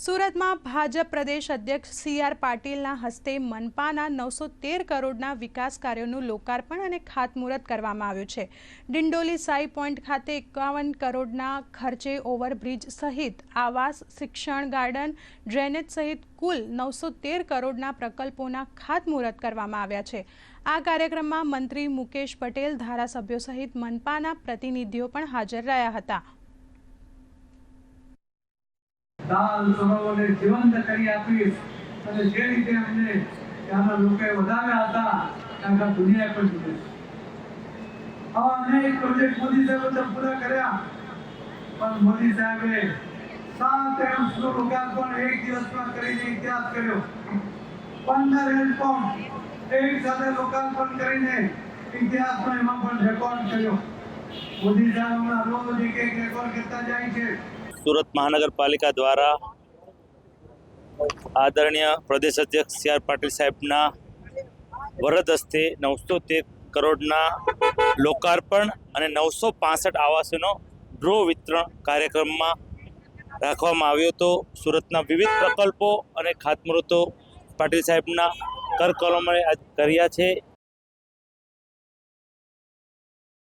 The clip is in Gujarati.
સુરતમાં ભાજપ પ્રદેશ અધ્યક્ષ સી આર પાટીલના હસ્તે મનપાના નવસો તેર કરોડના વિકાસ કાર્યોનું લોકાર્પણ અને ખાતમુહૂર્ત કરવામાં આવ્યું છે. ડિંડોલી સાઈ પોઈન્ટ ખાતે એકાવન કરોડના ખર્ચે ઓવરબ્રિજ સહિત આવાસ, શિક્ષણ ગાર્ડન, ડ્રેનેજ સહિત કુલ નવસો તેર કરોડના પ્રકલ્પોના ખાતમુહૂર્ત કરવામાં આવ્યા છે. આ કાર્યક્રમમાં મંત્રી મુકેશ પટેલ, ધારાસભ્યો સહિત મનપાના પ્રતિનિધિઓ પણ હાજર રહ્યા હતા. દાલ સરોવરને જીવંત કરી આપીશ. અને જે રીતે અમને ત્યાંના લોકોએ વધાવ્યા હતા આખા દુનિયા પણ જીતે આવા અનેક પ્રોજેક્ટ મોદી સાહેબે તો પૂરા કર્યા. પણ મોદી સાહેબે સાત એમ્સનું લોકાર્પણ એક દિવસમાં કરીને ઇતિહાસ કર્યો. પંદર હેન્ડપંપ એક સાથે લોકાર્પણ કરીને ઇતિહાસમાં એમાં પણ રેકોર્ડ કર્યો. મોદી સાહેબ હમણાં રોજ એક એક રેકોર્ડ કરતા જાય છે. સુરત મહાનગરપાલિકા દ્વારા આદરણીય પ્રદેશ અધ્યક્ષ સી આર પાટીલ સાહેબના વરદ હસ્તે નવસો તેર કરોડના લોકાર્પણ અને નવસો પાસઠ આવાસોનો ડ્રો વિતરણ કાર્યક્રમમાં રાખવામાં આવ્યો હતો. સુરતના વિવિધ પ્રકલ્પો અને ખાતમુહૂર્તો પાટીલ સાહેબના કરકલમે કર્યા છે.